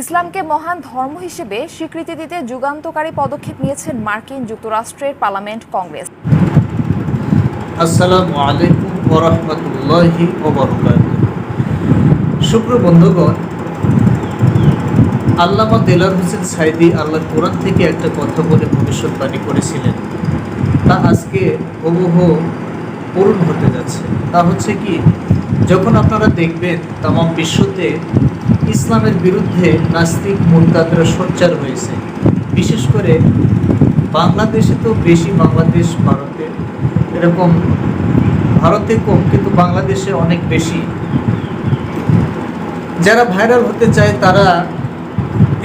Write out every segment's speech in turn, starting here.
ইসলামকে মহান ধর্ম হিসেবে স্বীকৃতি দিতে যুগান্তকারী পদক্ষেপ নিয়েছেন মার্কিন যুক্তরাষ্ট্রের পার্লামেন্ট কংগ্রেস। আসসালামু আলাইকুম ওরহমতুল্লাহি শুক্র বন্ধুগণ, আল্লামা দেলার হোসেন সাইদি আল্লাহ কোরআন থেকে একটা কথা বলে ভবিষ্যৎবাণী করেছিলেন। তা আজকে হুবহু পূরণ হতে যাচ্ছে। তা হচ্ছে কি, যখন আপনারা দেখবেন তাম বিশ্বতে ইসলামের বিরুদ্ধে নাস্তিক মুরতাদরা সোচ্চার হয়েছে। বিশেষ করে বাংলাদেশে তো বেশি বাংলাদেশ ভারতে এরকম ভারতে কম, কিন্তু বাংলাদেশে অনেক বেশি। যারা ভাইরাল হতে চায় তারা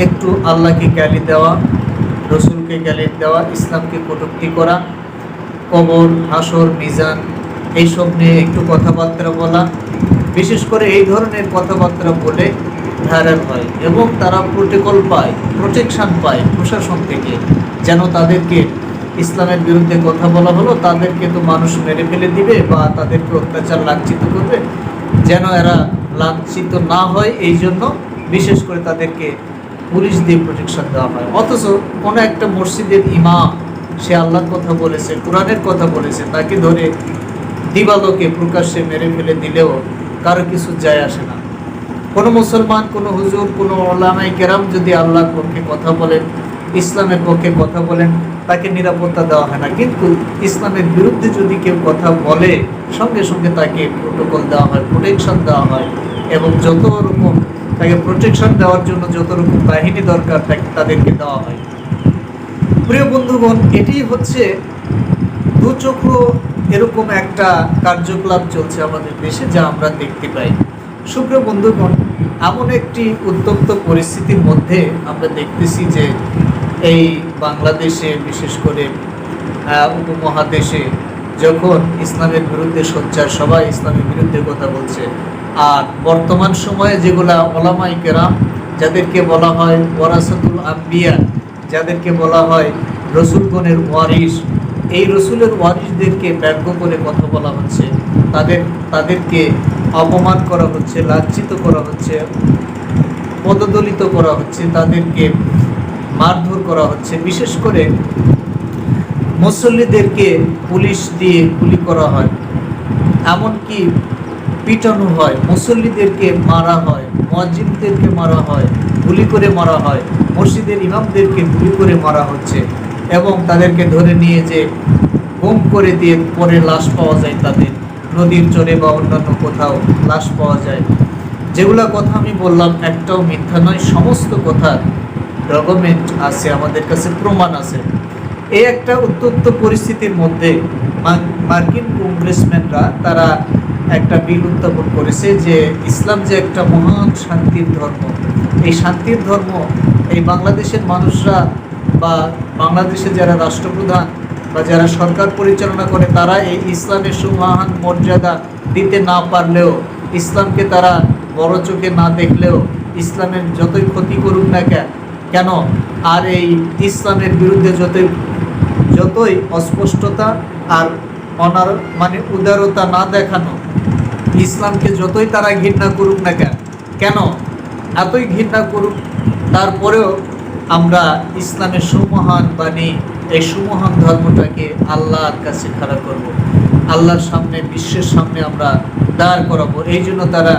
একটু আল্লাহকে গ্যালি দেওয়া, রসুলকে গ্যালি দেওয়া, ইসলামকে কটূক্তি করা, কবর, হাসর, মিজান, এইসব নিয়ে একটু কথাবার্তা বলা। বিশেষ করে এই ধরনের কথাবার্তা বলে ভাইরাল হয় এবং তারা প্রোটোকল পায় প্রোটেকশন পায় প্রশাসন থেকে। যেন তাদেরকে ইসলামের বিরুদ্ধে কথা বলা হলো, তাদেরকে তো মানুষ মেরে ফেলে দিবে বা তাদেরকে অত্যাচার লাঞ্ছিত করবে। যেন এরা লাঞ্ছিত না হয়, এই জন্য বিশেষ করে তাদেরকে পুলিশ দিয়ে প্রোটেকশন দেওয়া হয়। অথচ কোনো একটা মসজিদের ইমাম, সে আল্লাহর কথা বলেছে, কোরআনের কথা বলেছে, তাকে ধরে দিবালোকে প্রকাশ্যে মেরে ফেলে দিলেও কারও কিছু যায় আসে না। কোনো মুসলমান, কোনো হুজুর, কোনো ওলামাই কেরাম যদি আল্লাহর পক্ষে কথা বলেন, ইসলামের পক্ষে কথা বলেন, তাকে নিরাপত্তা দেওয়া হয় না। কিন্তু ইসলামের বিরুদ্ধে যদি কেউ কথা বলে, সঙ্গে সঙ্গে তাকে প্রোটোকল দেওয়া হয় প্রোটেকশন দেওয়া হয় এবং যত রকম তাকে প্রোটেকশন দেওয়ার জন্য যত রকম বাহিনী দরকার তাকে, তাদেরকে দেওয়া হয়। প্রিয় বন্ধুগণ, এটি হচ্ছে দুচক্র এরকম একটা কার্যকলাপ চলছে আমাদের দেশে যা আমরা দেখতে পাই। সুপ্রিয় বন্ধুগণ এমন একটি উত্তপ্ত পরিস্থিতির মধ্যে আমরা দেখতেছি যে এই বাংলাদেশে, বিশেষ করে উপমহাদেশে যখন ইসলামের বিরুদ্ধে সোচ্চার সবাই ইসলামের বিরুদ্ধে কথা বলছে। আর বর্তমান সময়ে যেগুলা ওলামাই কেরাম, যাদেরকে বলা হয় ওয়ারাসাতুল আম্বিয়া, যাদেরকে বলা হয় রসুলগণের ওয়ারিস এই রসুলের ওয়ারিসদেরকে ব্যঙ্গ করে কথা বলা হচ্ছে। তাদের, তাদেরকে অপমান করা হচ্ছে, লাঞ্ছিত করা হচ্ছে, পদদলিত করা হচ্ছে, তাদেরকে মারধর করা হচ্ছে। বিশেষ করে মুসল্লিদেরকে পুলিশ দিয়ে গুলি করা হয়, এমনকি পিটানো হয়, মুসল্লিদেরকে মারা হয় মসজিদদেরকে মারা হয়, গুলি করে মারা হয়, মসজিদের ইমামদেরকে গুলি করে মারা হচ্ছে এবং তাদেরকে ধরে নিয়ে যে গুম করে দিয়ে পরে লাশ পাওয়া যায় তাদের। নদীর চরে বা অন্যান্য কোথাও লাশ পাওয়া যায়। যেগুলা কথা আমি বললাম একটাও মিথ্যা নয়, সমস্ত কথার ডকুমেন্ট আছে, আমাদের কাছে প্রমাণ আছে। এই একটা উত্তপ্ত পরিস্থিতির মধ্যে মার্কিন কংগ্রেসম্যানরা তারা একটা বিল উত্থাপন করেছে যে ইসলাম যে একটা মহান শান্তির ধর্ম। এই শান্তির ধর্ম এই বাংলাদেশের মানুষরা বা বাংলাদেশে যারা রাষ্ট্রপ্রধান বা যারা সরকার পরিচালনা করে, তারা এই ইসলামের সুমহান মর্যাদা দিতে না পারলেও, ইসলামকে তারা বড় চোখে না দেখলেও, ইসলামের যতই ক্ষতি করুক না কেন কেন, আর এই ইসলামের বিরুদ্ধে যতই যতই অস্পষ্টতা আর অনার মানে উদারতা না দেখানো, ইসলামকে যতই তারা ঘৃণা করুক না কেন কেন এতই ঘৃণা করুক, তারপরেও আমরা ইসলামের সুমহান বাণী এই সুমহান ধর্মটাকে আল্লাহর কাছে খাড়া করব। আল্লাহর সামনে, বিশ্বের সামনে আমরা দাঁড় করাবো। এই জন্য তারা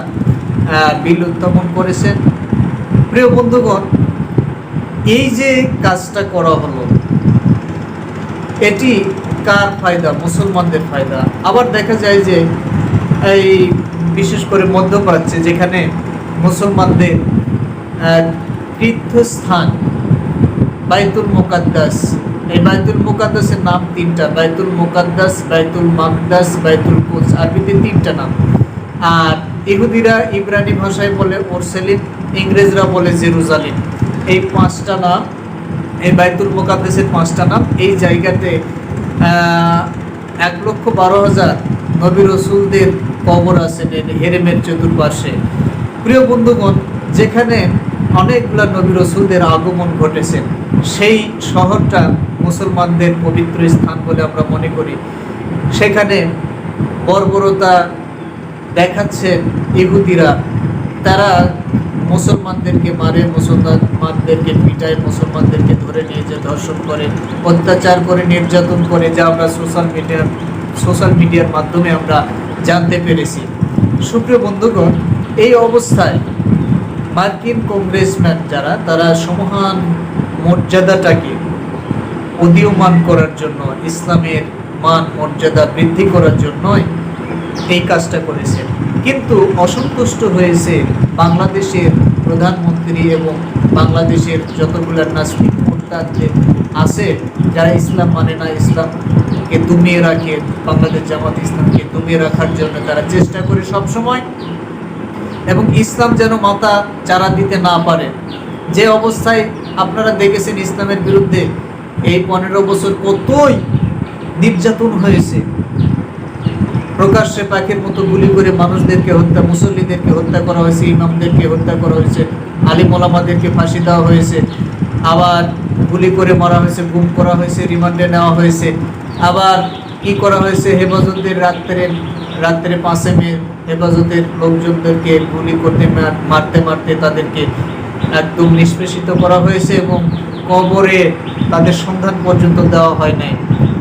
বিল উত্থাপন করেছেন। প্রিয় বন্ধুগণ, এই যে কাজটা করা হলো, এটি কার ফায়দা? মুসলমানদের ফায়দা। আবার দেখা যায় যে, এই বিশেষ করে মধ্যপ্রাচ্যে, যেখানে মুসলমানদের তীর্থস্থান, বাইতুল মুকাদ্দাস এই বাইতুল মুকাদ্দাসের নাম তিনটা, বাইতুল মুকাদ্দাস, বাইতুল মাকদাস, বাইতুল কুদস, আরবিতে তিনটা নাম। আর ইহুদিরা ইব্রানি ভাষায় বলে ওরসেলিম ইংরেজরা বলে জেরুজালিম। এই পাঁচটা নাম, এই বাইতুল মোকাদ্দেসের পাঁচটা নাম, এই জায়গাতে এক লক্ষ বারো হাজার নবী রসুলদের কবর আছেন হেরেমের চতুর্পাশে প্রিয় বন্ধুগণ, যেখানে অনেকগুলো নবী রসুলদের আগমন ঘটেছে, সেই শহরটা মুসলমানদের পবিত্র স্থান বলে আমরা মনে করি। সেখানে বর্বরতা দেখাচ্ছে ইহুদিরা। তারা মুসলমানদেরকে মারে, মুসলমানদেরকে পিটায়, মুসলমানদেরকে ধরে নিয়ে যে ধর্ষণ করে, অত্যাচার করে, নির্যাতন করে, যা আমরা সোশ্যাল মিডিয়ার সোশ্যাল মিডিয়ার মাধ্যমে আমরা জানতে পেরেছি। সুপ্রিয় বন্ধুগণ, এই অবস্থায় মার্কিন কংগ্রেসম্যান যারা, তারা সমহান মর্যাদাটাকে উদীয়মান করার জন্য, ইসলামের মান, মর্যাদা বৃদ্ধি করার জন্যই এই কাজটা করেছে কিন্তু অসন্তুষ্ট হয়েছে বাংলাদেশের প্রধানমন্ত্রী এবং বাংলাদেশের যতগুলো নাস্তিক মোর্তাদের আছে, যারা ইসলাম মানে না, ইসলামকে দমিয়ে রাখে, বাংলাদেশ জামাত ইসলামকে দমিয়ে রাখার জন্য তারা চেষ্টা করে সব সময় এবং ইসলাম যেন মাথা চারা দিতে না পারে। যে অবস্থায় আপনারা দেখেছেন ইসলামের বিরুদ্ধে এই পনেরো বছর কতই নির্যাতন হয়েছে? প্রকাশ্যে পাখির মতো গুলি করে মানুষদেরকে হত্যা, মুসল্লিদেরকে হত্যা করা হয়েছে, ইমামদেরকে হত্যা করা হয়েছে, আলিম ওলামাদেরকে ফাঁসি দেওয়া হয়েছে, আবার গুলি করে মারা হয়েছে, গুম করা হয়েছে, রিমান্ডে নেওয়া হয়েছে, আবার কি করা হয়েছে হেফাজতের রাত্রে রাত্রে পাঁচে মে হেফাজতের লোকজনদেরকে গুলি করতে মারতে মারতে তাদেরকে একদম নিষ্পেষিত করা হয়েছে এবং কবরে তাদের সন্ধান পর্যন্ত দেওয়া হয় নাই।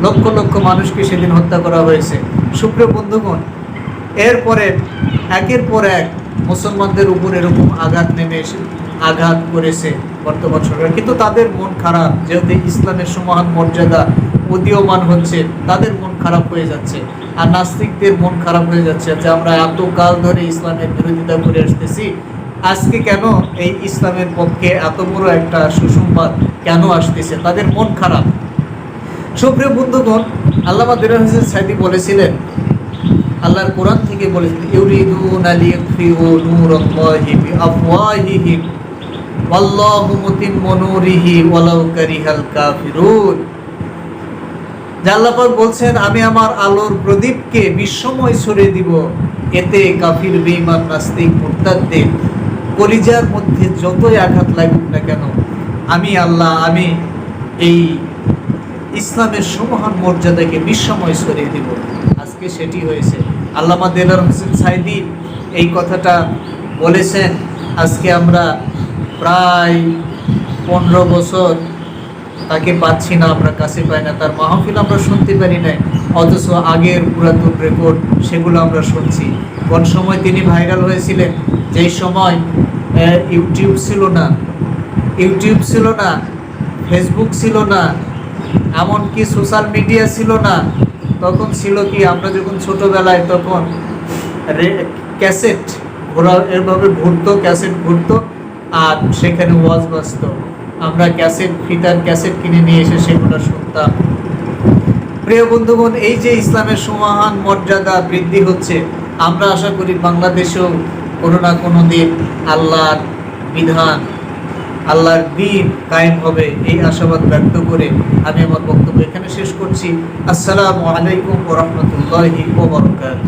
লক্ষ লক্ষ মানুষকে সেদিন হত্যা করা হয়েছে। সুপ্রিয় বন্ধুগণ, এরপরে, একের পর এক মুসলমানদের উপর এরকম আঘাত নেমে এসে, আঘাত করেছে বর্তমান সরকার। কিন্তু তাদের মন খারাপ, যেহেতু ইসলামের সমান মর্যাদা উদীয়মান হচ্ছে, তাদের মন খারাপ হয়ে যাচ্ছে। আর নাস্তিকদের মন খারাপ হয়ে যাচ্ছে যে আমরা এত কাল ধরে ইসলামের বিরোধিতা করে আসতেছি আজকে কেন এই ইসলামের পক্ষে এত বড় একটা সুসংবাদ কেন আসতেছে? তাদের মন খারাপ। সুপ্রিয় বন্ধুগণ, আল্লামা দিরাজ হোসেন সাইদি বলেছিলেন, আল্লাহর কোরআন থেকে বলেছিলেন যে বলছেন, আমি আমার আলোর প্রদীপকে বিশ্বময় ছড়িয়ে দিব। এতে কাফির, বেঈমান, নাস্তিক মুরতাদদের কলিজার মধ্যে যতই আঘাত লাগুক না কেন, আমি আল্লাহ, আমি এই ইসলামের সমহান মর্যাদাকে বিশ্বময় সরিয়ে দিব। আজকে সেটি হয়েছে। আল্লামা দেলার হোসেন সাইদি এই কথাটা বলেছেন, আজকে আমরা প্রায় পনেরো বছর তাকে পাচ্ছি না, আমরা কাছে পাই না, তার মাহফিল আমরা শুনতে পারি না অথচ আগের পুরাতন রেকর্ড সেগুলো আমরা শুনছি। কোন সময় তিনি ভাইরাল হয়েছিলেন? যেই সময় ইউটিউব ছিল না ইউটিউব ছিল না ফেসবুক ছিল না, এমনকি সোশ্যাল মিডিয়া ছিল না, তখন ছিল কি আমরা যখন ছোটবেলায় তখন ক্যাসেট ঘোরা, এভাবে ঘুরতো ক্যাসেট ঘুরতো, আর সেখানে ওয়াজ বাজত। আমরা ক্যাসেট ফিতার ক্যাসেট কিনে নিয়ে এসে সেগুলো শুনতাম। প্রিয় বন্ধুগণ, এই যে ইসলামের সমাহান মর্যাদা বৃদ্ধি হচ্ছে, আমরা আশা করি বাংলাদেশেও কোনো না কোনো দিন আল্লাহর বিধান, আল্লাহর দিন কায়েম হবে। এই আশাবাদ ব্যক্ত করে আমি আমার বক্তব্য এখানে শেষ করছি। আসসালামু আলাইকুম ওরহমতুল্লাহি ওবরকাত